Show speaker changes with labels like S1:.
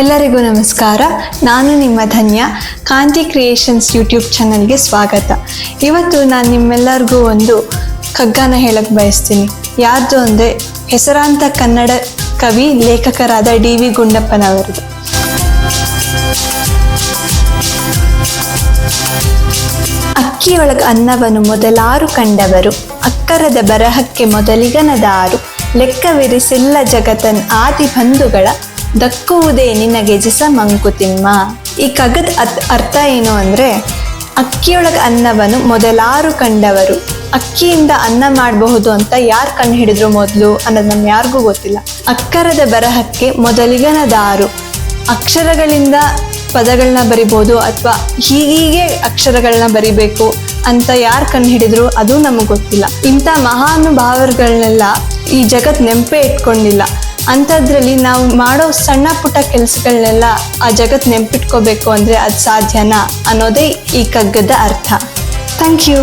S1: ಎಲ್ಲರಿಗೂ ನಮಸ್ಕಾರ. ನಾನು ನಿಮ್ಮ ಧನ್ಯ. ಕಾಂತಿ ಕ್ರಿಯೇಷನ್ಸ್ ಯೂಟ್ಯೂಬ್ ಚಾನಲ್ಗೆ ಸ್ವಾಗತ. ಇವತ್ತು ನಾನು ನಿಮ್ಮೆಲ್ಲರಿಗೂ ಒಂದು ಕಗ್ಗನ ಹೇಳಕ್ಕೆ ಬಯಸ್ತೀನಿ. ಯಾರ್ದು ಅಂದರೆ ಹೆಸರಾಂತ ಕನ್ನಡ ಕವಿ, ಲೇಖಕರಾದ ಡಿ ವಿ ಗುಂಡಪ್ಪನವರದು ಅಕ್ಕಿಯೊಳಗೆ ಅನ್ನವನ್ನು ಮೊದಲಾರು ಕಂಡವರು, ಅಕ್ಕರದ ಬರಹಕ್ಕೆ ಮೊದಲಿಗನದಾರು. ಲೆಕ್ಕವಿರಿಸಿಲ್ಲ ಜಗತನ್ ಆದಿ ಬಂಧುಗಳ, ದಕ್ಕುವುದೇ ನಿನಗೆ ಜಿಸ ಮಂಕುತಿಮ್ಮ. ಈ ಕಗದ ಅತ್ ಅರ್ಥ ಏನು ಅಂದರೆ, ಅಕ್ಕಿಯೊಳಗ ಅನ್ನವನ್ನು ಮೊದಲಾರು ಕಂಡವರು. ಅಕ್ಕಿಯಿಂದ ಅನ್ನ ಮಾಡಬಹುದು ಅಂತ ಯಾರು ಕಣ್ಣು ಹಿಡಿದ್ರು ಮೊದಲು ಅನ್ನೋದು ನಮ್ಗೆ ಯಾರಿಗೂ ಗೊತ್ತಿಲ್ಲ. ಅಕ್ಕರದ ಬರಹಕ್ಕೆ ಮೊದಲಿಗನ ದಾರು ಅಕ್ಷರಗಳಿಂದ ಪದಗಳನ್ನ ಬರಿಬೋದು ಅಥವಾ ಹೀಗೀಗೆ ಅಕ್ಷರಗಳನ್ನ ಬರಿಬೇಕು ಅಂತ ಯಾರು ಕಣ್ಣು ಹಿಡಿದ್ರು ಅದು ನಮಗೆ ಗೊತ್ತಿಲ್ಲ. ಇಂಥ ಮಹಾನುಭಾವರುಗಳನ್ನೆಲ್ಲ ಈ ಜಗತ್ ನೆನಪೇ ಇಟ್ಕೊಂಡಿಲ್ಲ. ಅಂಥದ್ರಲ್ಲಿ ನಾವು ಮಾಡೋ ಸಣ್ಣ ಪುಟ್ಟ ಕೆಲಸಗಳನ್ನೆಲ್ಲ ಆ ಜಗತ್ ನೆನ್ಪಿಟ್ಕೋಬೇಕು ಅಂದರೆ ಅದು ಸಾಧ್ಯನಾ ಅನ್ನೋದೇ ಈ ಕಗ್ಗದ ಅರ್ಥ. Thank you